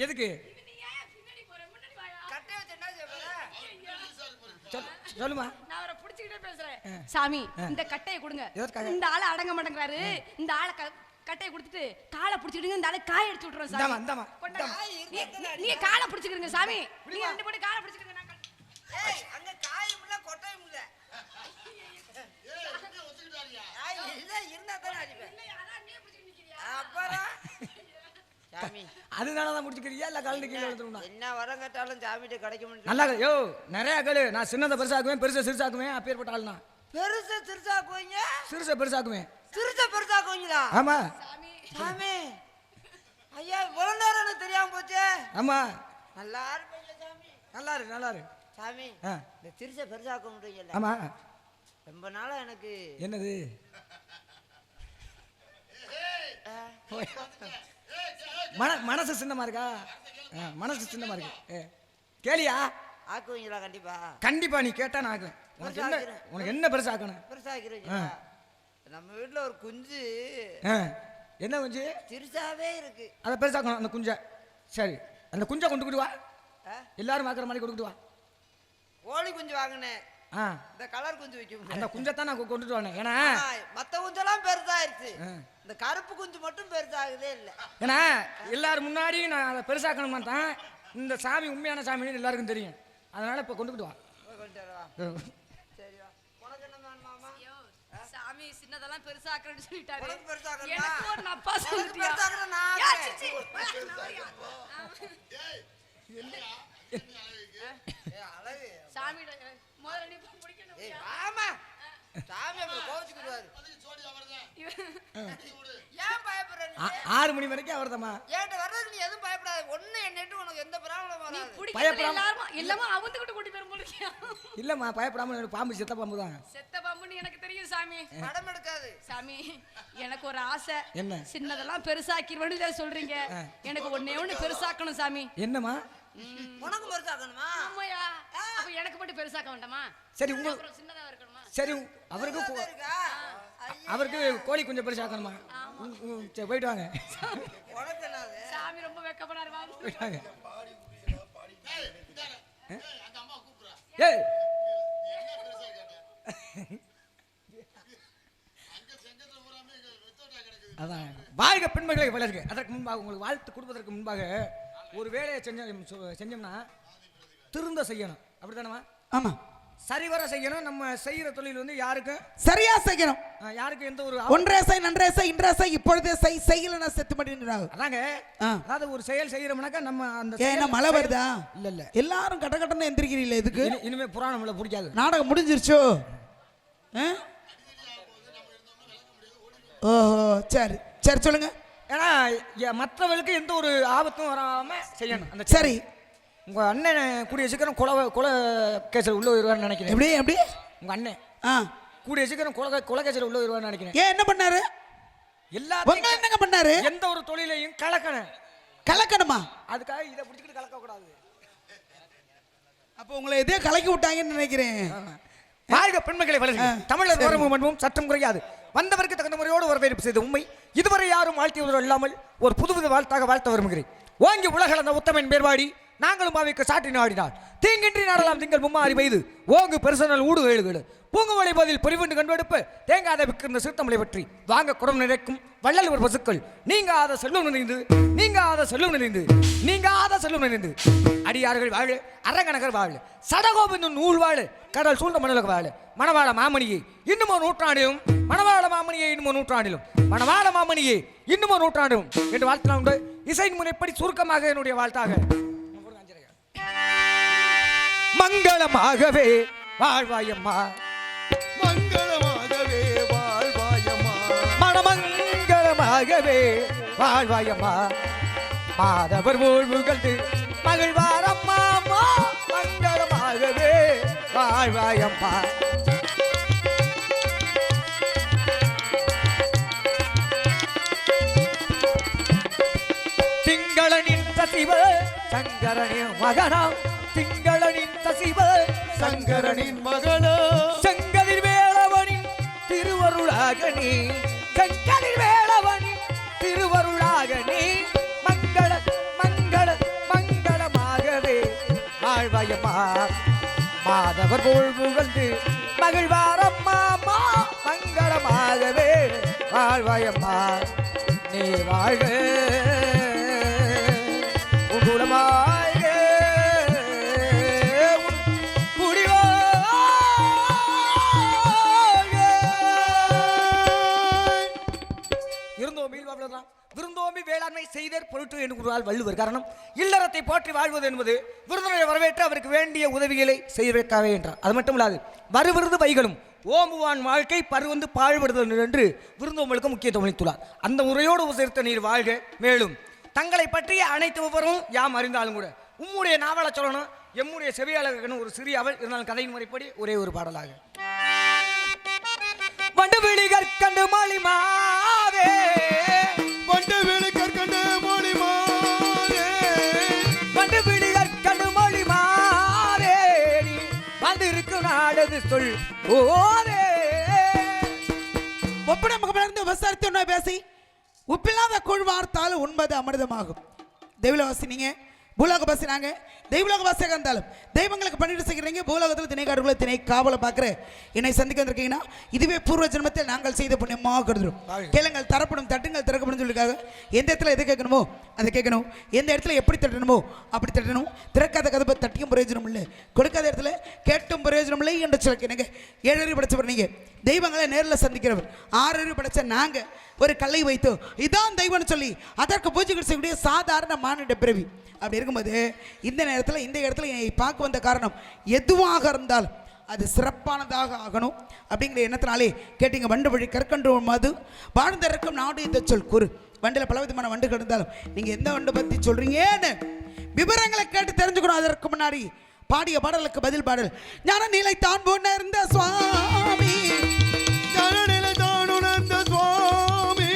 எதுக்கு? சொல்லுமா. நான் அவரை புடிச்சுக்கிட்டே பேசுறேன். சாமி இந்த கட்டையை கொடுங்க? இந்த ஆளை அடங்க மாட்டேங்கிறாரு. இந்த ஆளை க- கட்டையை கொடுத்துட்டு காலை புடிச்சிடுங்க இந்த ஆளை காய எடுத்து விட்டுறோம் இந்தாம்மா, சாமி இந்தாம்மா, கொண்டாங்க. காய் நீ- இருந்தா நீ காலை புடிச்சுக்கிறீங்க சாமி. நீங்க ரெண்டு பேரும் காலை புடிச்சுக்கிறீங்க நான் கட்- ஏய், அங்க காயும் இல்ல, கொட்டையும் இருந்தா தானே அடிப்பேன். அப்புறம்? சாமி. அதனால தான் முடிச்சுக்கிறியா இல்லை கலந்து கீழே எடுத்துருந்தா என்ன வரம் கேட்டாலும் சாமிகிட்ட கிடைக்க முடியல நல்லா. யோ நிறைய கேளு. நான் சின்னதை பெருசாக்குவேன் பெருசை சிறுசாக்குவேன் அப்பேற்பட்ட ஆள் நான் பெருசா சிறுசாக்குவீங்க? சிறுசை பெருசாக்குவேன். சிறுசா பெருசாக்குவீங்களா? ஆமா. சாமி. ஐயா இவ்வளவு நேரம் எனக்கு தெரியாம போச்சே. ஆமா. நல்லா இருப்பீங்க சாமி. நல்லா இருக்கு நல்லா இருக்கு சாமி இந்த சிறுசை பெருசாக்க முடியல ஆமா. ரொம்ப நாளா எனக்கு என்னது? மன மனசு சின்னமா இருக்கா? மனசு சின்னமா இருக்கு. கேளியா? ஆக்குவீங்களா கண்டிப்பா? கண்டிப்பா நீ கேட்டா நான் ஆக்குவேன். உனக்கு என்ன உனக்கு என்ன பெருசாக்கணும் பெருசாக்கிறீங்களா நம்ம வீட்டுல ஒரு குஞ்சு. என்ன குஞ்சு? சிறுசாவே இருக்கு. அதை பெருசாக்கணும் அந்த குஞ்சை. சரி அந்த குஞ்சை கொண்டுக்கிட்டு வா. எல்லாரும் பார்க்குற மாதிரி கொண்டுக்கிட்டு வா. கோழி குஞ்சு வாங்கினேன். இந்த கலர் குஞ்சு வைக்க அந்த குஞ்சை தான் நான் கொண்டுட்டு வரேன். ஏன்னா? மத்த குஞ்செல்லாம் பெருசாயிருச்சு. இந்த கருப்பு குஞ்சு மட்டும் பெருசாகுதே இல்ல. ஏன்னா எல்லாரும் முன்னாடி நான் அதை பெருசாக்கணுமா தான்? இந்த சாமி உண்மையான சாமின்னு எல்லாருக்கும் தெரியும். அதனால இப்போ கொண்டுக்கிட்டு வா. சாமி சின்னதெல்லாம் பெருசாக்குறேன்னு சொல்லிட்டாரு? எனக்கு ஒரு நப்பா சொல்லிட்டியா? பெருசாக்குறேன் வாமா. சாமி அப்புறம் கோவிச்சுக்கிடுவாரு. இவன் ஏன் பயப்படுற ஆறு மணி வரைக்கும் அவர்தாம்மா. என்கிட்ட வர்றதுக்கு நீ எதுவும் பயப்படாத. ஒண்ணு என்னட்டு உனக்கு எந்த ப்ராப்ளம் பயப்படாம- எல்லாரும் எல்லாமே அவந்துகிட்டு கூட்டி போயிரும் போல இருக்கியா? இல்லைம்மா பயப்படாமல் எனக்கு பாம்பு சித்த பாம்பு தான். செத்த பாம்புன்னு எனக்கு தெரியும் சாமி. படம் எடுக்காது. சாமி எனக்கு ஒரு ஆசை. என்ன? சின்னதெல்லாம் பெருசாக்கிடுவேன்னு சொல்றீங்க. எனக்கு ஒண்ணே ஒண்ணு பெருசாக்கணும் சாமி. என்னம்மா? உனக்கு பெருசாக்கணுமா ஆமாயா அப்ப எனக்கு மட்டும் பெருசாக்க வேண்டாமா? சரி உங்க அப்புறம் சின்னதா இருக்கணுமா? சரி அவருக்கு அவருக்கு கோழி கொஞ்சம் பெருசாக்கணுமா சரி போயிட்டு வாங்க. சாமி ரொம்ப வெக்கப்படுறாரு போயிட்டு வாங்க. ஏய் அதான். வாழ்க பெண்மகளை வளர்க அதற்கு முன்பாக உங்களுக்கு வாழ்த்து கொடுப்பதற்கு முன்பாக ஒரு வேலையை செஞ்ச செஞ்சோம்னா திருந்த செய்யணும். அப்படித்தானமா ஆமா. சரிவர செய்யணும். நம்ம செய்யற தொழில் வந்து யாருக்கும் சரியா செய்யணும். யாருக்கும் எந்த ஒரு ஒன்றே செய் நன்றே செய் இன்றே செய் இப்பொழுதே செய் செய்யலனா செத்து மாட்டேங்கிறாங்க அதாங்க. அதாவது ஒரு செயல் செய்யறோம்னாக்கா நம்ம அந்த ஏன் என்ன செயல் மழை வருதா? இல்ல இல்ல. எல்லாரும் கட்ட கட்டன்னு எந்திரிக்கிறீங்களே எதுக்கு இனி- இனிமே புராணம் இல்ல பிடிக்காது. நாடகம் முடிஞ்சிருச்சோ? ஆ? ஓஹோ சரி. சரி சொல்லுங்க. ஏன்னா மற்றவர்களுக்கு எந்த ஒரு ஆபத்தும் வராம செய்யணும். அந்த சரி. உங்க அண்ணன் கூடிய சீக்கிரம் கொலை கொலை கேஸில் உள்ள வருவார்னு நினைக்கிறேன். எப்படி எப்படி? உங்க அண்ணன். ஆ. கூடிய சீக்கிரம் கொலை கொலை கேஸில் உள்ள வருவார்னு நினைக்கிறேன். ஏன் என்ன பண்ணாரு? எல்லாத்தையும் என்னங்க பண்ணாரு? எந்த ஒரு தொழிலையும் கலக்கணும். கலக்கணுமா? அதுக்காக இதை பிடிச்சிக்கிட்டு கலக்க கூடாது அப்போ உங்களை எதையோ கலக்கி விட்டாங்கன்னு நினைக்கிறேன். வாழ்க பெண்மக்களை வளர்க. தமிழர் சட்டம் குறையாது. வந்தவருக்கு தகுந்த முறையோடு வரவேற்பு செய்த உண்மை இதுவரை யாரும் வாழ்த்தியவர்கள் இல்லாமல் ஒரு புதுவித வாழ்த்தாக வாழ்த்த விரும்புகிறேன். ஓங்கி உலகளந்த உத்தமன் பேர்வாடி நாங்களும் பாவிக்க சாட்டி நாடினார். தீங்கின்றி நாடலாம் திங்கள் மும்மாறி பெய்து. ஓங்கு பெருசனல் ஊடு எழுகேடு பூங்குமலை பதில் பொறிவுண்டு கண்டுபிடிப்பு தேங்காத விற்கின்ற சிறுத்தமலை பற்றி. வாங்க குடம் நிறைக்கும் வள்ளல் ஒரு பசுக்கள். நீங்காத செல்வம் நிறைந்து நீங்காத செல்வம் நிறைந்து நீங்காத செல்லும் நிறைந்து அடியார்கள் வாழு அரங்கநகர் வாழு. சடகோபிந்தும் நூல் வாழு கடல் சூழ்ந்த மணலுக்கு வாழு. மணவாள மாமணியை இன்னும் ஒரு நூற்றாண்டிலும். மணவாள மாமணியை இன்னும் ஒரு நூற்றாண்டிலும். மணவாள மாமணியை இன்னும் ஒரு நூற்றாண்டிலும். என்று வாழ்த்தலாம் உண்டு. இசை முறைப்படி சுருக்கமாக என்னுடைய வாழ்த்தாக. மங்களமாகவே வாழ்வாயம்மா. மங்களமாகவே வாழ்வாயம்மா. மணமங்கலமாகவே வாழ்வாயம்மா. மாதவர் போல் புகழ்ந்து மகிழ்வாரம்மா. மங்களமாகவே வாழ்வாயம்மா. திங்களனின் தசிவ சங்கரனின் மகனாம். திங்களனின் சங்கரனின் மகளோ. செங்கதிர் வேளவனின் திருவருளாக நீ செங்கதிர் வேளவனின் திருவருளாக நீ மங்கள மங்கள மங்களமாகவே. வாழ்வயமா மாதவர் போல் புகழ்ந்து மகிழ்வாரம்மா மா மங்களமாகவே. வாழ்வயம்மா நீ வாழ்க. விருந்தோம்பி வேளாண்மை செய்தர் பொருட்டு என்று வள்ளுவர். காரணம் இல்லறத்தை போற்றி வாழ்வது என்பது விருந்தினரை வரவேற்று அவருக்கு வேண்டிய உதவிகளை செய்வதற்காகவே என்றார். அது மட்டும் இல்லாது வருவிருது வைகளும் ஓம்புவான் வாழ்க்கை பருவந்து பாழ்படுதல் என்று விருந்தோம்பலுக்கு முக்கியத்துவம் அளித்துள்ளார். அந்த முறையோடு உசரித்த நீர் வாழ்க. மேலும் தங்களை பற்றிய அனைத்து விவரமும் யாம் அறிந்தாலும் கூட உம்முடைய நாவலை சொல்லணும் எம்முடைய செவியாளர்கள் ஒரு சிறிய அவள். இருந்தாலும் கதையின் முறைப்படி ஒரே ஒரு பாடலாக. வண்டுவிழி கற்கண்டு மாளிமாவே சொல். ஓரே. ஒப்படை முகமலர்ந்து விவசாயத்தை பேசி. உப்பில்லாத கூழ் வார்த்தால் உண்பது அமிர்தமாகும். தெய்வல வாசினீங்க பூலோக வாசினாங்க தெய்வலோக வாசியாக இருந்தாலும் தெய்வங்களுக்கு பண்ணிட்டு செய்கிறீங்க பூலோகத்தில் திணை காடுகளை திணை காவலை பார்க்குற என்னை சந்திக்க வந்திருக்கீங்கன்னா இதுவே பூர்வ ஜென்மத்தில் நாங்கள் செய்த புண்ணியமாக கருதுறோம் கேளுங்கள் தரப்படும் தட்டுங்கள் திறக்கப்படும் சொல்லிருக்காங்க எந்த இடத்துல எது கேட்கணுமோ அதை கேட்கணும். எந்த இடத்துல எப்படி தட்டணுமோ அப்படி தட்டணும். திறக்காத கதவை தட்டியும் பிரயோஜனம் இல்லை. கொடுக்காத இடத்துல கேட்டும் பிரயோஜனம் இல்லை என்று சொல்லிக்கிறீங்க ஏழறிவு படைச்சவர் நீங்க. தெய்வங்களை நேரில் சந்திக்கிறவர். ஆறறிவு படைச்ச நாங்கள் ஒரு கல்லை வைத்து இதான் தெய்வம்னு சொல்லி அதற்கு பூஜை செய்யக்கூடிய சாதாரண மானிட பிறவி. அப்படி இருக்கும்போது இந்த நேரத்தில் இந்த இடத்துல என்னை பார்க்க வந்த காரணம் எதுவாக இருந்தாலும் அது சிறப்பானதாக ஆகணும். அப்படிங்கிற எண்ணத்தினாலே கேட்டீங்க வண்டு வழி கற்கண்டு மது வாழ்ந்திருக்கும் நாடு இந்த சொல் குறு. வண்டில் பல விதமான வண்டுகள் இருந்தாலும் நீங்கள் எந்த வண்டு பற்றி சொல்கிறீங்கன்னு விவரங்களை கேட்டு தெரிஞ்சுக்கணும். அதற்கு முன்னாடி பாடிய பாடலுக்கு பதில் பாடல். ஞான நிலை தான் சுவாமி உணர்ந்த சுவாமி.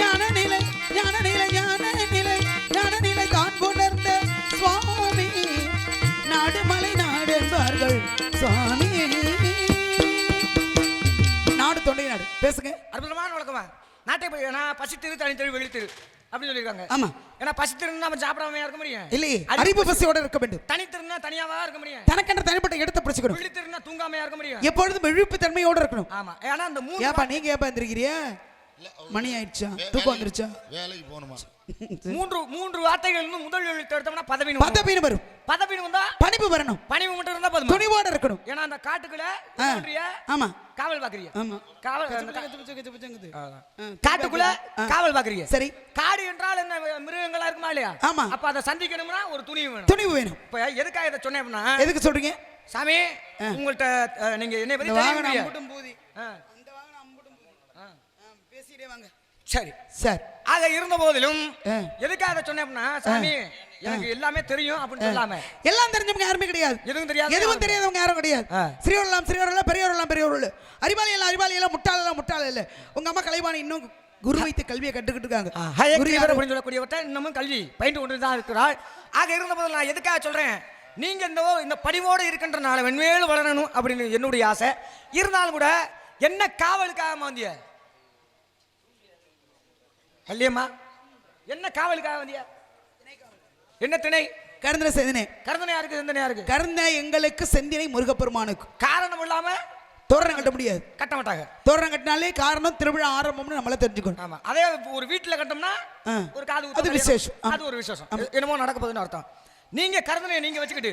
ஞான நிலை ஞான நிலை ஞான நிலை ஞான நிலை தான் உணர்ந்த சுவாமி. நாடு மலை நாடு என்பார்கள் சுவாமி. நாடு தொண்டை நாடு. பேசுங்க. அற்புதமான வழக்கமா. நாட்டை போய் நான் பசித்திரு தனி தெரு வெளித்திரு அப்படின்னு சொல்லியிருக்காங்க. ஆமா. ஏன்னா பசித்திருந்தா நம்ம சாப்பிடாம இருக்க முடியும். இல்லையே அறிவு பசியோட இருக்க வேண்டும். தனித்திருந்தா தனியாவா இருக்க முடியும். தனக்கென்ற தனிப்பட்ட இடத்தை பிடிச்சுக்கணும். விழித்திருந்தா தூங்காமையா இருக்க முடியும். எப்பொழுதும் விழிப்பு தன்மையோட இருக்கணும். ஆமா. ஏன்னா அந்த மூணு ஏப்பா நீங்க ஏப்பா எந்திரிக்கிறியா மணி ஆயிடுச்சா? தூக்கம் வந்துருச்சா? வேலைக்கு போகணுமா? மூன்று மூன்று வார்த்தைகள் இன்னும் முதல் எழுத்து எடுத்தோம்னா பதவி பதவின்னு வரும். பதவின்னு வந்தா பணிவு வரணும். பணிவு மட்டும் இருந்தா போதும்? துணிவோட இருக்கணும். ஏன்னா அந்த காட்டுக்குள்ள? ஆமா. காவல் பாக்குறிய ஆமா. காவல். காட்டுக்குள்ள. காவல் பாக்குறிய சரி. காடு என்றால் என்ன? மிருகங்களா இருக்குமா இல்லையா? ஆமா. அப்ப அதை சந்திக்கணும்னா ஒரு துணிவு வேணும். துணிவு வேணும். இப்ப எதுக்காக இதை சொன்னேன் அப்படின்னா எதுக்கு சொல்றீங்க? சாமி உங்கள்ட்ட நீங்க என்னை பத்தி வாகனம் பூதி ஆ, இந்த வாகனம் அம்புட்டும் பூதி ஆ. பேசிட்டே வாங்க சரி. சார். ஆக இருந்த போதிலும். எதுக்காக சொன்னேன் அப்படின்னா சாமி எனக்கு எல்லாமே தெரியும் அப்படின்னு சொல்லாம. எல்லாம் தெரிஞ்சவங்க யாருமே கிடையாது. எதுவும் தெரியாது எதுவும் தெரியாதவங்க யாரும் கிடையாது. சிறியோரெல்லாம் சிறியோரெல்லாம் பெரியவரெல்லாம் பெரியவர்கள் அறிவாளி எல்லாம் அறிவாளி எல்லாம் முட்டாள் எல்லாம் முட்டாள் இல்லை. உங்க அம்மா கலைவாணி இன்னும் குரு வைத்து கல்வியை கற்றுக்கிட்டு இருக்காங்க. சொல்லக்கூடியவற்றை இன்னமும் கல்வி பயின்று கொண்டு தான் இருக்கிறாள் ஆக இருந்த போது நான் எதுக்காக சொல்றேன்? நீங்க இந்த இந்த படிவோடு இருக்கின்றனால வெண்மேலும் வளரணும் அப்படின்னு என்னுடைய ஆசை. இருந்தாலும் கூட என்ன காவலுக்காக வந்திய அல்லியம்மா என்ன காவலுக்காக வந்திய? என்ன திணை? கருந்தன செந்தினே. கருந்தனையா இருக்கு சிந்தனையா இருக்கு கருந்த எங்களுக்கு செந்தினை முருகப்பெருமானுக்கு. காரணம் இல்லாம தோரணம் கட்ட முடியாது. கட்ட மாட்டாங்க. தோரணம் கட்டினாலே காரணம் திருவிழா ஆரம்பம்னு நம்மள தெரிஞ்சுக்கணும். ஆமா. அதே ஒரு வீட்டுல கட்டோம்னா. ஒரு காது அது விசேஷம். அது ஒரு விசேஷம். என்னமோ நடக்க போகுதுன்னு அர்த்தம். நீங்க கருந்தனையை நீங்க வச்சுக்கிட்டு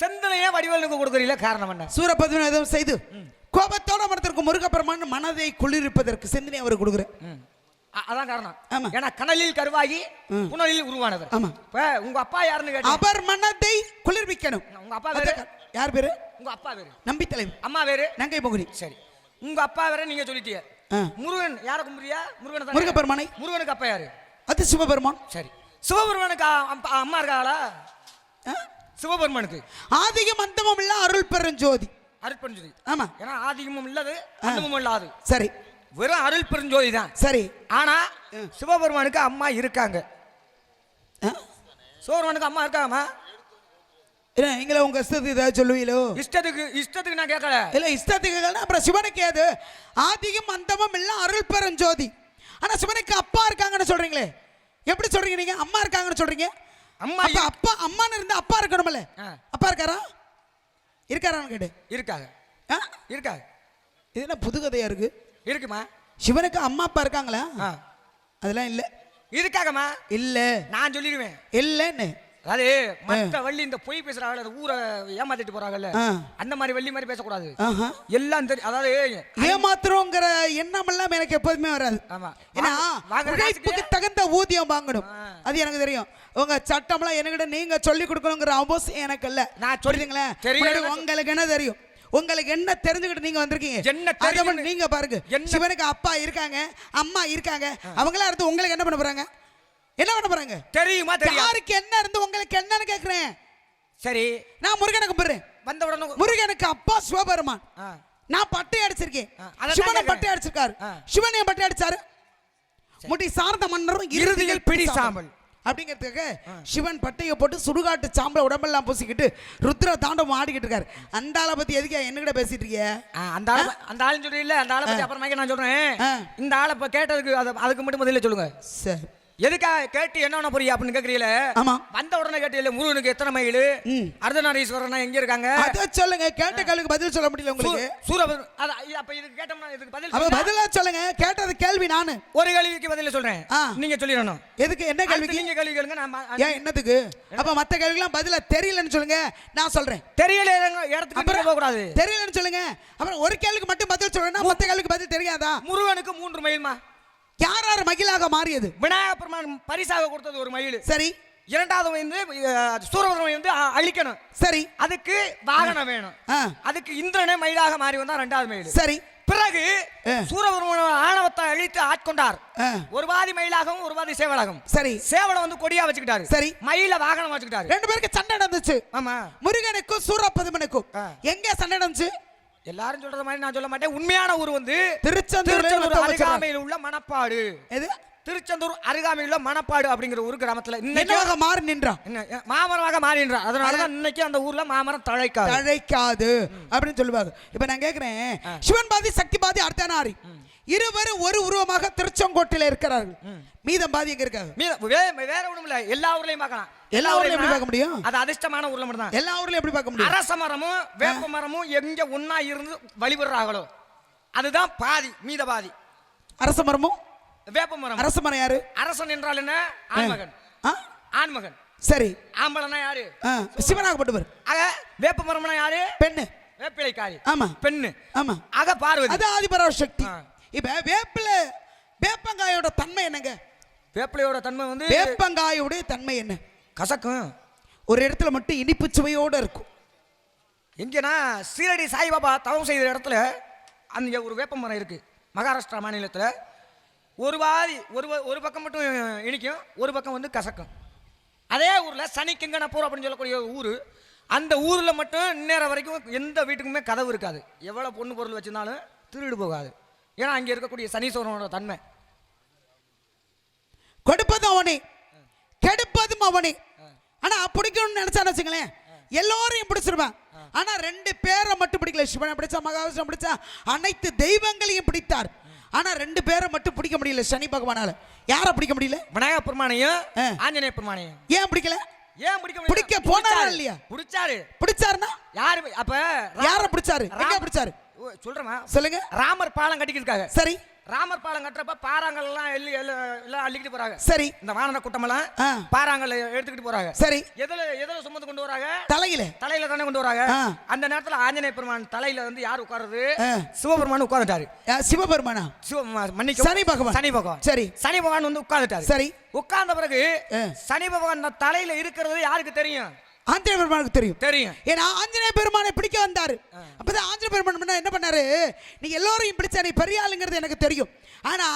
செந்தனையே வடிவேலுக்கு கொடுக்குறீங்களா காரணம் என்ன? சூரபத்மன் எதுவும் செய்து கோபத்தோட மனத்திற்கு முருகப்பெருமான் மனதை குளிர்ப்பதற்கு செந்தினை அவர் கொடுக்குறேன். அதான் காரணம். ஏன்னா கனலில் கருவாகி புனலில் உருவானவர். ஆமா. இப்ப உங்க அப்பா யாருன்னு கேட்டீங்க அவர் மனதை குளிர்விக்கணும். உங்க அப்பா வேறு? யார் பேரு? உங்க அப்பா வேறு. நம்பி தலைவர். அம்மா வேறு? நங்கை முகுரி சரி. உங்க அப்பா வேற நீங்க சொல்லிட்டீங்க. முருகன் யார கும்பிடுறியா? முருகன் முருகப்பெருமானை. முருகனுக்கு அப்பா யாரு? அது சிவபெருமான். சரி. சிவபெருமானுக்கு அம்மா இருக்காளா? சிவபெருமானுக்கு. ஆதிகம் அந்தமும் இல்ல அருள் பெருஞ்சோதி அருட்பெருஞ்சோதி ஆமா. ஏன்னா ஆதிகமும் இல்லது அந்தமும் இல்லாது. சரி. வெறும் அருள் பெருஞ்சோதி தான். சரி. ஆனா சிவபெருமானுக்கு அம்மா இருக்காங்க? சிவபெருமானுக்கு அம்மா இருக்காங்கம்மா. என்ன நீங்களே உங்க இஷ்டத்துக்கு ஏதாவது சொல்லுவீங்களோ? இஷ்டத்துக்கு இஷ்டத்துக்கு நான் கேட்கல. இல்ல இஷ்டத்துக்கு அப்புறம் சிவனுக்கு ஏது? ஆதிகம் அந்தமும் இல்ல அருள் பெருஞ்சோதி. ஆனா சிவனுக்கு அப்பா இருக்காங்கன்னு சொல்றீங்களே. எப்படி சொல்றீங்க நீங்க? அம்மா இருக்காங்கன்னு சொல்றீங்க? அம்மா அப்ப அப்பா அம்மான்னு இருந்தா அப்பா இருக்கணும்ல. அப்பா இருக்காரா? இருக்காரான்னு கேடு இருக்காங்க. ஆ? இருக்காங்க. இது என்ன புது கதையா இருக்கு? இருக்குமா? சிவனுக்கு அம்மா அப்பா இருக்காங்களா? அதெல்லாம் இல்ல. இருக்காகம்மா இல்ல. நான் சொல்லிடுவேன். இல்லன்னு. அதாவது மற்ற வள்ளி இந்த பொய் பேசுறாங்க ஊரை ஏமாத்திட்டு போறாங்கல்ல. அந்த மாதிரி வள்ளி மாதிரி பேசக்கூடாது. எல்லாம் தெரியும் அதாவது ஏமாத்துறோங்கிற எண்ணம் எல்லாம் எனக்கு எப்போதுமே வராது. ஆமா. ஏன்னா உழைப்புக்கு தகுந்த ஊதியம் வாங்கணும். அது எனக்கு தெரியும். உங்க சட்டம்லாம் என்கிட்ட நீங்க சொல்லி கொடுக்கணுங்கிற அவசியம் எனக்கு இல்ல. நான் சொல்லி- புரியுதுங்களா? தெரியல முன்னாடி எனக்கு. உங்களுக்கு என்ன தெரியும்? உங்களுக்கு என்ன தெரிஞ்சுக்கிட்டு நீங்க வந்திருக்கீங்க? என்ன மட்டும் நீங்க பாருங்க. சிவனுக்கு அப்பா இருக்காங்க அம்மா இருக்காங்க. அவங்களாம் இருந்து உங்களுக்கு என்ன பண்ண போறாங்க? என்ன பண்ண போறாங்க? தெரியுமா தெரியும் யாருக்கு என்ன இருந்து உங்களுக்கு என்னன்னு கேக்குறேன். சரி. நான் முருகனை கும்பிடுறேன். வந்த உடனே முருகனுக்கு அப்பா சிவபெருமான். நான் பட்டை அடிச்சிருக்கேன். சிவனை. பட்டை அடிச்சிருக்காரு. ஆ. சிவன் ஏன் பட்டை அடிச்சாரு. முடி சார்ந்த மன்னரும் இறுதியில் பிடி சாம்பல். அப்படிங்கிறதுக்காக சிவன் பட்டையை போட்டு சுடுகாட்டு சாம்பல உடம்பெல்லாம் பூசிக்கிட்டு ருத்ர தாண்டவம் ஆடிக்கிட்டு இருக்காரு. அந்த ஆளை பத்தி எதுக்கு என்கிட்ட பேசிட்டு இருக்கிய? அந்த ஆளு அந்த ஆளுன்னு சொல்றீல்ல அந்த ஆளை பத்தி அப்புறமா நான் சொல்றேன். இந்த ஆளை இப்ப கேட்டதுக்கு அது- அதுக்கு மட்டும் பதில சொல்லுங்க. சரி. எதுக்காக கேட்டு என்ன போறீங்க அப்படின்னு கேக்குறீல ஆமா. வந்த உடனே கேட்டீங்க முருகனுக்கு எத்தனை மைல். அர்த்தநாரீஸ்வரன் எங்க இருக்காங்க? அத சொல்லுங்க கேட்ட கேள்விக்கு பதில் சொல்ல முடியல உங்களுக்கு. இது அப்ப இதுக்கு கேட்டோம்னா இதுக்கு பதில் அப்ப. பதிலா சொல்லுங்க கேட்டது கேள்வி நானு. ஒரு கேள்விக்கு பதில சொல்றேன். நீங்க சொல்லிடணும். எதுக்கு என்ன கேள்விக்கு? நீங்க கேள்வி கேளுங்க நான் ஏன் என்னதுக்கு அப்ப மத்த கேள்விக்கெல்லாம் பதில தெரியலன்னு சொல்லுங்க நான் சொல்றேன். தெரியல இடத்துக்கு நீங்க போக கூடாது தெரியலன்னு சொல்லுங்க. அப்புறம் ஒரு கேள்விக்கு மட்டும் பதில் சொல்றேன்னா மத்த கேள்விக்கு பதில் தெரியாதா? முருகனுக்கு மூன்று மைல்மா யார் யார் மகிழாக மாறியது? விநாயகப் பெருமான் பரிசாக கொடுத்தது ஒரு மயில் சரி. இரண்டாவது வந்து அஹ், சூரபத்மனை வந்து அழிக்கணும். சரி. அதுக்கு வாகனம் வேணும். அதுக்கு இந்திரனே மயிலாக மாறி வந்தா ரெண்டாவது மயில் சரி. பிறகு ஆ. சூரபத்மன ஆணவத்தை அழித்து ஆட்கொண்டார். ஒரு பாதி மயிலாகவும் ஒரு பாதி சேவலாகவும். சரி. சேவலை வந்து கொடியா வச்சுக்கிட்டாரு. சரி. மயில வாகனம் வச்சுக்கிட்டாரு. ரெண்டு பேருக்கு சண்டை நடந்துச்சு. ஆமா. முருகனுக்கும் சூரப்பதுமனுக்கும் ஆ. எங்க சண்டை நடந்துச்சு? எல்லாரும் சொல்றது மாதிரி நான் சொல்ல மாட்டேன். உண்மையான ஊர் வந்து திருச்செந்தூர். அருகாமையில் உள்ள மணப்பாடு. எது? திருச்செந்தூர் அருகாமையில் உள்ள மணப்பாடு அப்படிங்கிற ஒரு கிராமத்துல. இன்னைக்கு மாறி நின்றான்? மாமரமாக மாறின்றான் அதனாலதான் இன்னைக்கு அந்த ஊர்ல மாமரம் தழைக்காது. தழைக்காது. அப்படின்னு சொல்லுவாங்க இப்ப நான் கேக்குறேன். சிவன் பாதி சக்தி பாதி அர்த்தநாரி இருவரும் ஒரு உருவமாக திருச்செங்கோட்டில இருக்கிறார்கள். மீதம் பாதி எங்க இருக்காங்க? வேற ஒண்ணும் இல்ல எல்லா ஊர்லயும் பார்க்கலாம். எல்லா ஊர்லயும் எப்படி பார்க்க முடியும்? அது அதிர்ஷ்டமான ஊர்ல மட்டும் தான் எல்லா ஊர்லயும் எப்படி பார்க்க முடியும்? அரச மரமும் வேப்ப மரமும் எங்க ஒண்ணா இருந்து வழிபடுறாங்களோ அதுதான் பாதி மீத பாதி. அரச மரமும்? வேப்ப மரம். அரச மரம் யாரு? அரசன் என்றால் என்ன? ஆண்மகன்? ஆண்மகன். சரி. ஆம்பளனா யாரு? சிவனாகப்பட்டவர். ஆக வேப்ப மரம்னா யாரு? பெண்ணு. வேப்பிலைக்காரி. ஆமா. பெண்ணு. ஆமா. ஆக பார்வதி. அது ஆதிபராவ சக்தி ஆ. இப்ப வேப்பில வேப்பங்காயோட தன்மை என்னங்க? வேப்பிலையோட தன்மை வந்து வேப்பங்காயோட தன்மை என்ன? கசக்கும். ஒரு இடத்துல மட்டும் இனிப்பு சுவையோட இருக்கும். எங்கன்னா சீரடி சாய்பாபா தவம் செய்த இடத்துல அங்கே ஒரு வேப்ப மரம் இருக்கு. மகாராஷ்டிரா மாநிலத்தில். ஒரு வாதி ஒரு ஒரு பக்கம் மட்டும் இனிக்கும் ஒரு பக்கம் வந்து கசக்கும். அதே ஊரில் சனி கிங்கனப்பூர் அப்படின்னு சொல்லக்கூடிய ஊர். அந்த ஊரில் மட்டும் இந்நேரம் வரைக்கும் எந்த வீட்டுக்குமே கதவு இருக்காது. எவ்வளோ பொண்ணு பொருள் வச்சிருந்தாலும் திருடு போகாது. ஏன்னா அங்கே இருக்கக்கூடிய சனீஸ்வரனோட தன்மை. கொடுப்பதும் அவனே. கெடுப்பதும் அவனே. ஆனா பிடிக்கணும்னு நினைச்சான்னு வச்சுங்களேன் எல்லோரையும் பிடிச்சிருவேன். ஆனா ரெண்டு பேரை மட்டும் பிடிக்கல. சிவனை பிடிச்சா மகாவிஷ்ணு பிடிச்சா அனைத்து தெய்வங்களையும் பிடித்தார். ஆனா ரெண்டு பேரை மட்டும் பிடிக்க முடியல சனி பகவானால. யாரை பிடிக்க முடியல? விநாயக பெருமானையும். ஆஞ்சநேய பெருமானையும். ஏன் பிடிக்கல? ஏன் பிடிக்க? பிடிக்க போனாரா. இல்லையா? பிடிச்சாரு. பிடிச்சாருன்னா? யாரு அப்ப யார பிடிச்சாரு? பிடிச்சாரு? ஓ, சொல்றேமா சொல்லுங்க. ராமர் பாலம் கட்டிக்கிட்டு சரி. ராமர் பாலம் கட்டுறப்ப பாறாங்கல் எல்லாம் எள்ளி எல்லாம் அள்ளிக்கிட்டு போறாங்க. சரி. இந்த வானர கூட்டமெல்லாம். பாறாங்கல் எடுத்துக்கிட்டு போறாங்க. சரி. எதுல எதுல சுமந்து கொண்டு வராங்க? தலையில. தலையில தானே கொண்டு வராங்க. அந்த நேரத்துல ஆஞ்சநேய பெருமான் தலையில வந்து யார் உட்காருது. சிவபெருமான் உட்கார்ந்துட்டாரு. சிவபெருமானா? சிவ மன்னிக்க சனி பகவான். சனி பகவான். சரி. சனி பகவான் வந்து உட்கார்ந்துட்டாரு. சரி. உட்கார்ந்த பிறகு. சனி பகவான் தலையில இருக்கிறது யாருக்கு தெரியும்? ஆஞ்சநேய பெருமானுக்கு தெரியும். தெரியும். ஏன்னா ஆஞ்சநேய பெருமானை பிடிக்க வந்தாரு. அப்பதான் ஆஞ்சநேய பெருமான் என்ன பண்ணாரு? நீ எல்லோரையும் பிடிச்ச நீ பெரிய ஆளுங்கிறது எனக்கு தெரியும். ஆனா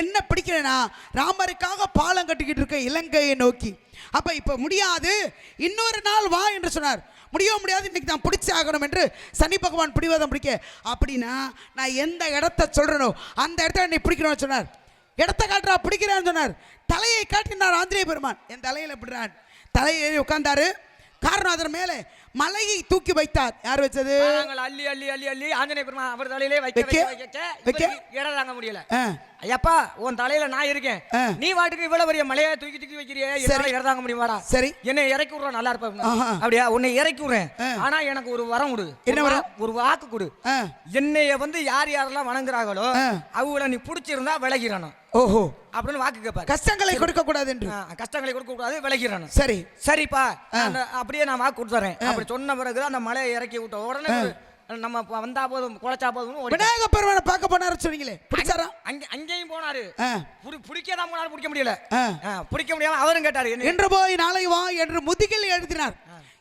என்ன பிடிக்கிறேன்னா ராமருக்காக பாலம் கட்டிக்கிட்டு இருக்க இலங்கையை நோக்கி. அப்ப இப்ப முடியாது. இன்னொரு நாள் வா என்று சொன்னார். முடியவே முடியாது இன்னைக்கு நான் பிடிச்சே ஆகணும் என்று சனி பகவான் பிடிவாதம் பிடிக்க. அப்படின்னா நான் எந்த இடத்த சொல்றேனோ அந்த இடத்துல நீ பிடிக்கணும்னு சொன்னார். இடத்த காட்டுறா பிடிக்கிறான்னு சொன்னார். தலையை காட்டினார் ஆந்திரேய பெருமான். என் தலையில பிடிறான் தலையை உட்கார்ந்தாரு. காரணம் அதன் மேலே மலையை தூக்கி வைத்தார். யார் வச்சது? அள்ளி அள்ளி அள்ளி அள்ளி ஆஞ்சநேய பெருமான் அவர் தலையிலே வைக்க வைக்க, வைக்க இடம் தாங்க முடியல. ஐயப்பா உன் தலையில நான் இருக்கேன். நீ வாட்டுக்கு இவ்வளவு பெரிய மலையை தூக்கி தூக்கி வைக்கிறியே? என்னால இறதாங்க முடியுமாடா? சரி. என்னை இறக்கி விடுறா நல்லா இருப்பேன். அப்படியா? உன்னை இறக்கி விடுறேன். ஆனா எனக்கு ஒரு வரம் கொடு. என்ன ஒரு வரம்? ஒரு வாக்கு கொடு. என்னைய வந்து யார் யாரெல்லாம் வணங்குறாங்களோ. அவங்கள நீ பிடிச்சிருந்தா விலகிடணும். ஓஹோ. அப்படின்னு வாக்கு கேட்பாரு கஷ்டங்களை கொடுக்க கூடாது என்று. கஷ்டங்களை கொடுக்க கூடாது விலகிடணும். சரி. சரிப்பா. அப்படியே நான் வாக்கு கொடுத்துறேன். அப்படி சொன்ன பிறகு அந்த மலையை இறக்கி விட்ட உடனே நம்ம வந்தா போதும் குலைச்சா போதும் விநாயக பெருமானை பார்க்க போனாரு சொன்னீங்களே பிடிச்சாரா? அங்க அங்கேயும் போனாரு. ஆ. புடி பிடிக்க தான் போனாரு பிடிக்க முடியல. பிடிக்க முடியாம அவரும் கேட்டாரு என்ன? இன்று போய் நாளை வா என்று முதுகில் எழுதினார்.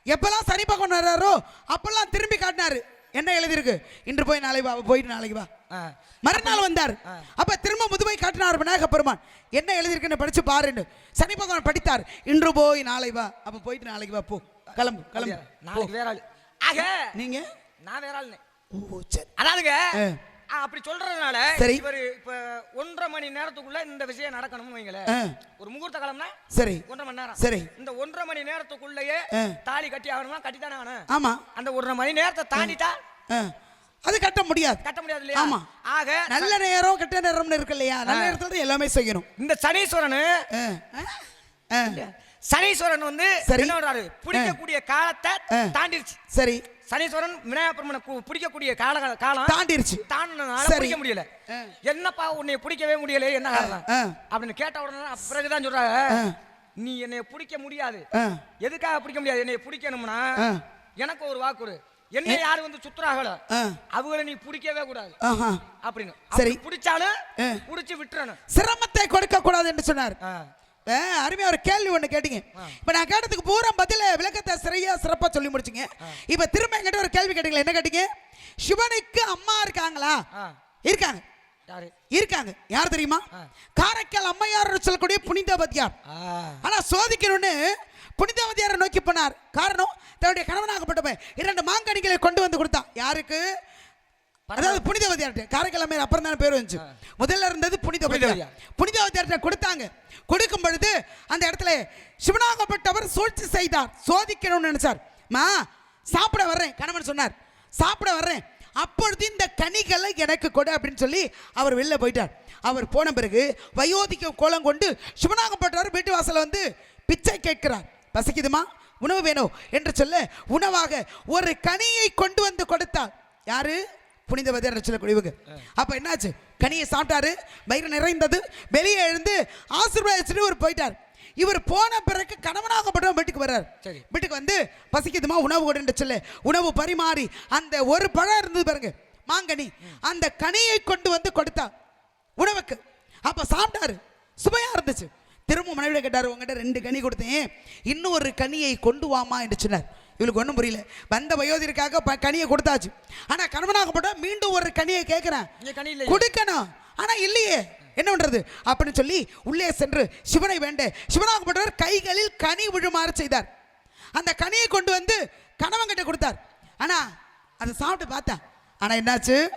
எப்பெல்லாம் சனி பக்கம் வர்றாரோ அப்பெல்லாம் திரும்பி காட்டினாரு. என்ன எழுதியிருக்கு? இன்று போய் நாளை வா போயிட்டு நாளைக்கு வா. மறுநாள் வந்தார். அப்ப திரும்ப முதுமை காட்டினார் விநாயக பெருமான் என்ன எழுதியிருக்குன்னு படிச்சு பாருன்னு. சனி பகவான் படித்தார். இன்று போய் நாளை வா. அப்ப போயிட்டு நாளைக்கு வா போ. கிளம்பு கிளம்பு. நாளைக்கு வேற ஆளு. ஆக. நீங்க? நான் வேற ஆளுனே. ஓ சரி. அதாவதுங்க அப்படி சொல்றதுனால சரி. இவர் இப்ப ஒன்றரை மணி நேரத்துக்குள்ள இந்த விஷயம் நடக்கணும்னு வைங்களேன். ஒரு முகூர்த்த காலம்னா? சரி. ஒன்றரை மணி நேரம். சரி. இந்த ஒன்றரை மணி நேரத்துக்குள்ளேயே. தாலி கட்டி ஆகணுமா? கட்டி தானே ஆகணும். ஆமா. அந்த ஒன்றரை மணி நேரத்தை தாண்டிட்டா. அது கட்ட முடியாது. கட்ட முடியாது இல்லையா? ஆமா. ஆக நல்ல நேரம் கெட்ட நேரம்னு இருக்கு இல்லையா? நல்ல நேரத்துல எல்லாமே செய்யணும். இந்த சனீஸ்வரன். சனீஸ்வரன் வந்து சரி. பிடிக்கக்கூடிய காலத்தை. தாண்டிருச்சு சரி சனீஸ்வரன் விநாயகர் பெருமனை கு- பிடிக்கக்கூடிய கால காலம் தாண்டிருச்சு தாண்டினால. பிடிக்க முடியல. என்னப்பா உன்னை பிடிக்கவே முடியல என்ன காரணம். அப்படின்னு கேட்ட உடனே பிறகுதான் சொல்றாங்க ஆ. நீ என்னை பிடிக்க முடியாது. எதுக்காக பிடிக்க முடியாது என்னை பிடிக்கணும்னா. எனக்கு ஒரு வாக்கு கொடு என்னை யாரு வந்து சுத்துறாங்களோ. அவங்கள நீ பிடிக்கவே கூடாது அப்படின்னு சரி. பிடிச்சாலும். பிடிச்சு விட்டுறணும் சிரமத்தை கொடுக்க கூடாது என்று சொன்னார் ஆ. ஆ, அருமையா ஒரு கேள்வி ஒண்ணு கேட்டீங்க. இப்ப நான் கேட்டதுக்கு பூரா பதில விளக்கத்தை சரியா சிறப்பா சொல்லி முடிச்சீங்க. இப்ப திரும்ப என்கிட்ட ஒரு கேள்வி கேட்டீங்களா? என்ன கேட்டீங்க? சிவனுக்கு அம்மா இருக்காங்களா. இருக்காங்க. இருக்காங்க. யார் தெரியுமா? காரைக்கால் அம்மையார் சொல்லக்கூடிய புனிதவதியார். ஆனா சோதிக்கணும்னு புனிதவதியாரை நோக்கி போனார். காரணம் தன்னுடைய கணவனாகப்பட்டவன் இரண்டு மாங்கனிகளை கொண்டு வந்து கொடுத்தான். யாருக்கு? அதாவது புனிதவதியார்ட்ட காரைக்கால் அம்மையார் அப்புறம் தானே பேர் வந்துச்சு. முதல்ல இருந்தது புனிதவதியார். புனிதவதியார். புனிதவதியார்ட்ட கொடுத்தாங்க. கொடுக்கும் பொழுது அந்த இடத்துல சிவனாகப்பட்டவர் சூழ்ச்சி செய்தார். சோதிக்கணும்னு நினைச்சார். மா சாப்பிட வர்றேன் கணவன் சொன்னார். சாப்பிட வர்றேன். அப்பொழுது இந்த கனிகளை எனக்கு கொடு அப்படின்னு சொல்லி அவர் வெளில போயிட்டார். அவர் போன பிறகு வயோதிக கோலம் கொண்டு சிவனாகப்பட்டவர் வீட்டு வாசல்ல வந்து பிச்சை கேட்கிறார். பசிக்குதுமா? உணவு வேணும் என்று சொல்ல உணவாக ஒரு கனியை கொண்டு வந்து கொடுத்தார். யாரு? புனிதவதியார் சொல்லக்கூடியவங்க அப்ப என்னாச்சு? கனியை சாப்பிட்டாரு வயிறு நிறைந்தது வெளியே எழுந்து ஆசீர்வாதிச்சுட்டு இவர் போயிட்டார். இவர் போன பிறகு கணவனாகப்பட்டவன் வீட்டுக்கு வர்றார். வீட்டுக்கு வந்து பசிக்குதுமா உணவு கொடுன்னு சொல்லு. உணவு பரிமாறி அந்த ஒரு பழம் இருந்தது பாருங்க மாங்கனி. அந்த கனியை கொண்டு வந்து கொடுத்தார் உணவுக்கு. அப்ப சாப்பிட்டாரு. சுவையா இருந்துச்சு. திரும்ப மனைவியை கேட்டாரு உங்ககிட்ட ரெண்டு கனி கொடுத்தேன். இன்னும் ஒரு கனியை கொண்டு வாமா என்று சொன்னார். இவளுக்கு ஒன்றும் புரியல. வந்த வயோதிற்காக கனியை கொடுத்தாச்சு. ஆனா கணவனாகப்பட்ட மீண்டும் ஒரு கனியை கேட்கிறேன். கொடுக்கணும். ஆனா இல்லையே. என்ன பண்றது? அப்படின்னு சொல்லி உள்ளே சென்று சிவனை வேண்ட சிவனாகப்பட்டவர் கைகளில் கனி விழுமாறு செய்தார். அந்த கனியை கொண்டு வந்து கணவன் கிட்ட கொடுத்தார். ஆனா அதை சாப்பிட்டு பார்த்தேன். ஆனா என்னாச்சு?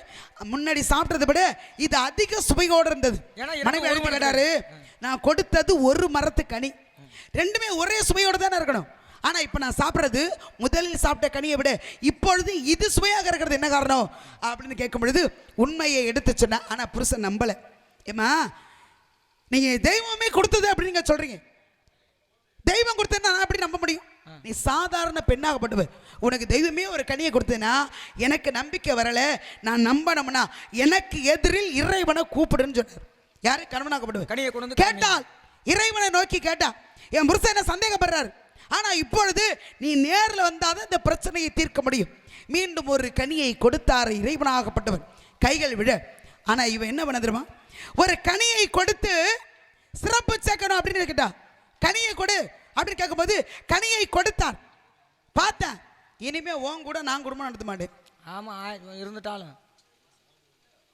முன்னாடி சாப்பிட்டதை விட இது அதிக சுவையோடு இருந்தது. மனைவி எழுதி கேட்டாரு நான் கொடுத்தது ஒரு மரத்து கனி. ரெண்டுமே ஒரே சுவையோடு தானே இருக்கணும். ஆனா இப்ப நான் சாப்பிட்றது முதலில் சாப்பிட்ட கனியை விட இப்பொழுது இது சுவையாக இருக்கிறது என்ன காரணம்? அப்படின்னு கேட்கும் பொழுது உண்மையை எடுத்து சொன்ன ஆனா புருஷன் நம்பல. ஏமா நீங்க தெய்வமே கொடுத்தது அப்படின்னு நீங்க சொல்றீங்க. தெய்வம் கொடுத்தா நான் எப்படி நம்ப முடியும்? நீ சாதாரண பெண்ணாகப்பட்டவ உனக்கு தெய்வமே ஒரு கனியை கொடுத்தேன்னா எனக்கு நம்பிக்கை வரல நான் நம்பணும்னா எனக்கு எதிரில் இறைவனை கூப்பிடுன்னு சொன்னார். யாரு? கணவனாகப்பட்டவ. கனியை கொண்டு கேட்டால் இறைவனை நோக்கி கேட்டா என் புருஷன் என்ன சந்தேகப்படுறாரு? ஆனா இப்பொழுது நீ நேரில் வந்தாதான் இந்த பிரச்சனையை தீர்க்க முடியும். மீண்டும் ஒரு கனியை கொடுத்தார் இறைவனாகப்பட்டவர். கைகள் விழ. ஆனா இவன் என்ன பண்ண தெரியுமா? ஒரு கனியை கொடுத்து சிறப்பு சேர்க்கணும் அப்படின்னு கேட்டா கனியை கொடு அப்படின்னு கேட்கும்போது கனியை கொடுத்தார். பார்த்தேன். இனிமே உன் கூட நான் குடும்பம் நடத்த மாட்டேன். ஆமா ஆ- இருந்துட்டாலும்.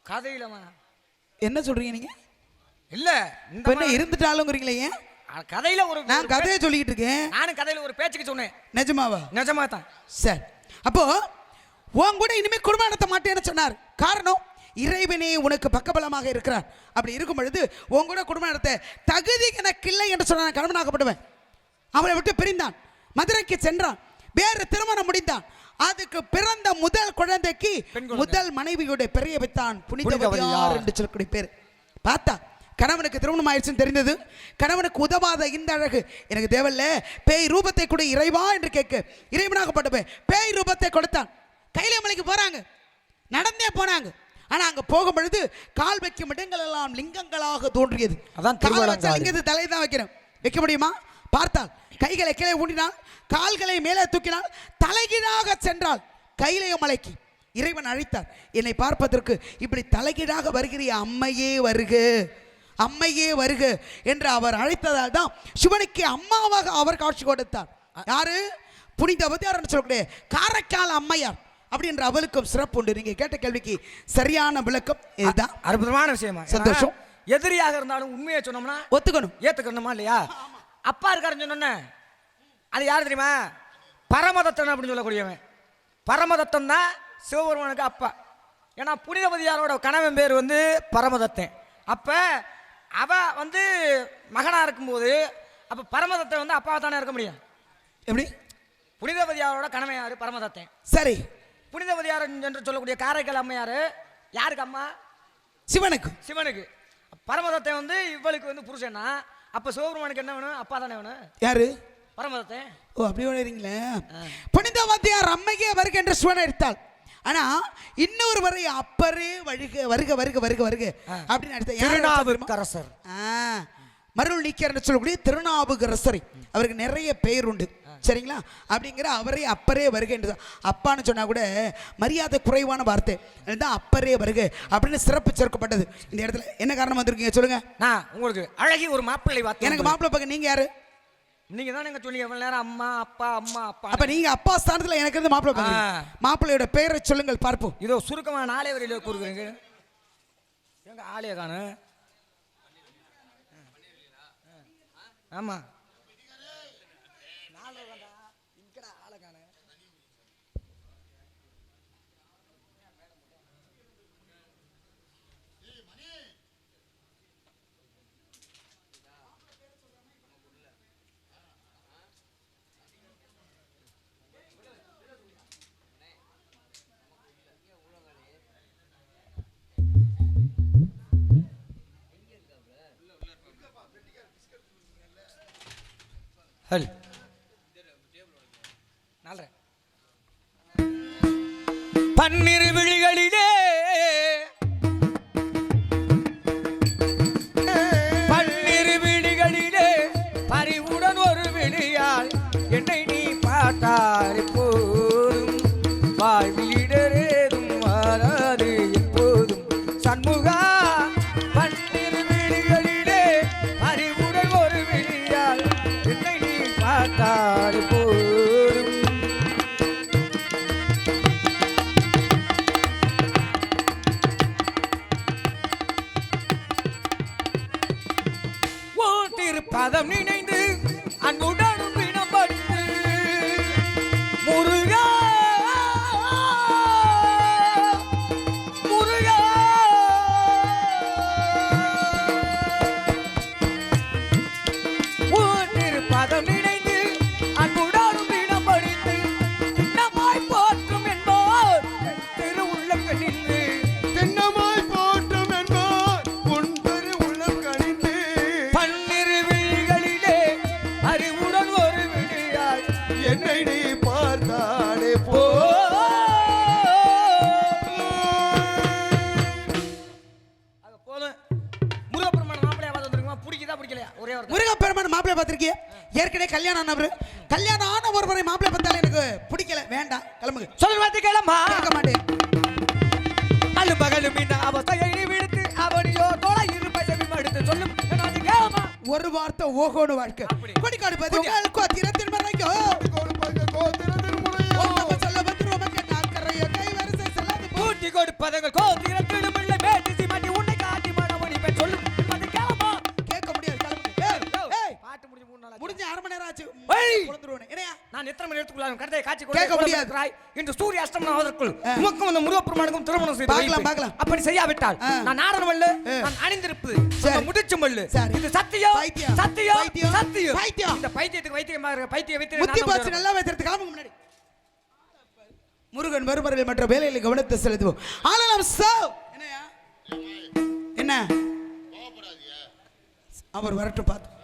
கதையிலமா என்ன சொல்றீங்க நீங்க? இல்ல இந்த இருந்துட்டாலுங்கிறீங்களே ஏன்? கதையில ஒரு நான் கதையை சொல்லிக்கிட்டு இருக்கேன். நானும் கதையில ஒரு பேச்சுக்கு சொன்னேன். நிஜமாவா? நிஜமா தான். சரி. அப்போ உன் கூட இனிமே குடும்பம் நடத்த மாட்டேன்னு சொன்னார். காரணம் இறைவனே உனக்கு பக்கபலமாக இருக்கிறார். அப்படி இருக்கும் பொழுது உன் கூட குடும்பம் நடத்த தகுதி எனக்கு இல்லை என்று சொன்னான் கணவனாகப்படுவேன். அவளை விட்டு பிரிந்தான். மதுரைக்கு சென்றான். வேறு திருமணம் முடிந்தான். அதுக்கு பிறந்த முதல் குழந்தைக்கு. முதல் மனைவியோட பெரிய வைத்தான். புனிதவதியார். என்று சொல்லக்கூடிய பேர். பார்த்தா கணவனுக்கு திருமணம் ஆயிடுச்சுன்னு தெரிந்தது. கணவனுக்கு உதவாத இந்த அழகு. எனக்கு தேவையில்ல. பேய் ரூபத்தை கொடு இறைவா என்று கேட்க இறைவனாகப்பட்ட போய் பேய் ரூபத்தை கொடுத்தான். கையில மலைக்கு போறாங்க. நடந்தே போனாங்க. ஆனா அங்க போகும் பொழுது கால் வைக்கும் இடங்கள் எல்லாம் லிங்கங்களாக தோன்றியது. அதான். லிங்கத்தை தலை தான் வைக்கிறோம் வைக்க முடியுமா? பார்த்தால் கைகளை கீழே ஊண்டினாள். கால்களை மேலே தூக்கினாள். தலைகீழாக சென்றாள். கையிலைய மலைக்கு. இறைவன் அழைத்தார். என்னை பார்ப்பதற்கு இப்படி தலைகீழாக வருகிற அம்மையே வருக. அம்மையே வருக என்று அவர் அழைத்ததால் தான் சிவனுக்கு அம்மாவாக அவர் காட்சி கொடுத்தார். யாரு? புனித அவதாரம் சொல்லக்கூடிய காரைக்கால் அம்மையார் அப்படின்ற அவளுக்கும் சிறப்பு உண்டு. நீங்க கேட்ட கேள்விக்கு சரியான விளக்கம் இதுதான். அற்புதமான விஷயமா? சந்தோஷம். எதிரியாக இருந்தாலும் உண்மையை சொன்னோம்னா ஒத்துக்கணும். ஏத்துக்கணுமா இல்லையா? அப்பா இருக்காருன்னு சொன்னோன்னே அது யார் தெரியுமா? பரமதத்தன் அப்படின்னு சொல்லக்கூடியவன். பரமதத்தன் தான் சிவபெருமானுக்கு அப்பா. ஏன்னா புனிதபதியாரோட கணவன் பேர் வந்து பரமதத்தன். அப்போ அவ வந்து மகனாக இருக்கும்போது அப்போ பரமதத்தன் வந்து அப்பாவை தானே இருக்க முடியும்? எப்படி? புனிதபதியாரோட கணவன் யாரு பரமதத்தன் சரி. புனிதபதியார் என்று சொல்லக்கூடிய காரைக்கால் அம்மையார் யாருக்கு அம்மா? சிவனுக்கு. சிவனுக்கு. பரமதத்தை வந்து இவளுக்கு வந்து புருஷனா அப்ப சிவபெருமானுக்கு என்ன வேணும்? அப்பா தானே வேணும்? யாரு? பரமதத்தை. ஓ அப்படி வரீங்களே புனித வாத்தியார் அம்மையே வருக என்று சிவனை எடுத்தாள். ஆனா இன்னொரு வரை அப்பரே வருக வருக வருக வருக. வருக அப்படின்னு அடுத்த? திருநாவுக்கரசர். மருள் நீக்கியர் என்று சொல்லக்கூடிய திருநாவுக்கரசரை. அவருக்கு நிறைய பெயர் உண்டு சரிங்களா? அப்படிங்கிற அவரே அப்பரே வருக என்று தான். அப்பான்னு சொன்னா கூட மரியாதை குறைவான வார்த்தை. அதுதான் அப்பரே வருக அப்படின்னு சிறப்பு சேர்க்கப்பட்டது. இந்த இடத்துல என்ன காரணம் வந்திருக்கீங்க சொல்லுங்க. நான் உங்களுக்கு அழகி ஒரு மாப்பிள்ளை எனக்கு மாப்பிள்ளை பக்கம் நீங்க யாரு? நீங்க தான் எங்க சொன்னீங்க இவ்வளவு நேரம் அம்மா அப்பா அம்மா அப்பா. அப்ப நீங்க அப்பா ஸ்தானத்துல எனக்கு இருந்து மாப்பிள்ளை மாப்பிள்ளையோட பெயரை சொல்லுங்கள் பார்ப்போம். இதோ சுருக்கமா நாளே வரையில கூறுகிறீங்க. எங்க ஆளே காணு ஆமா. ஹல். பன்னிரு விழிகளில் ஒரு வார்த்தை ஓகோடு வாழ்க்கை. கொடிக்காடு மறைக்கோ அக்கறைய கை வரிசை செல்லாது போ. கூட்டி கொடுப்பதங்கள் கோத்திரத்திலும் இல்லை மேட்டிசி மாட்டி உன்னை காட்டி மனமணி பெண் சொல்லும். முடிஞ்ச அரை மணி நேரம் ஆச்சு ஏய். குழந்துருவேன் என்னையா நான் எத்தனை மணி எடுத்துக்கொள்ள கருத்தை காட்சி கேட்க முடியாது. இருக்கிறாய் இன்று சூரிய அஷ்டமம் ஆவதற்குள் ஆ. உமக்கும் அந்த முருகப்பெருமானுக்கும் திருமணம் செய்து பார்க்கலாம், வைப்பேன். பார்க்கலாம். அப்படி செய்யாவிட்டால் ஆ. நான் நாடகம் அல்ல ஆ. நான் அணிந்திருப்பது சரி. அந்த முடிச்சு மல்லு. இது சத்தியம் பைத்தியம். சத்தியம் பைத்தியம். சத்தியம் பைத்தியம். இந்த பைத்தியத்துக்கு வைத்தியமா இருக்க பைத்திய வைத்தியம் முத்தி பாச்சு நல்லா முன்னாடி முருகன் மறுமறையில் மற்ற வேலையில் கவனத்தை செலுத்துவோம் ஆனால் நாம் சாவ் என்னையா என்ன அவர் வரட்டும் பார்த்து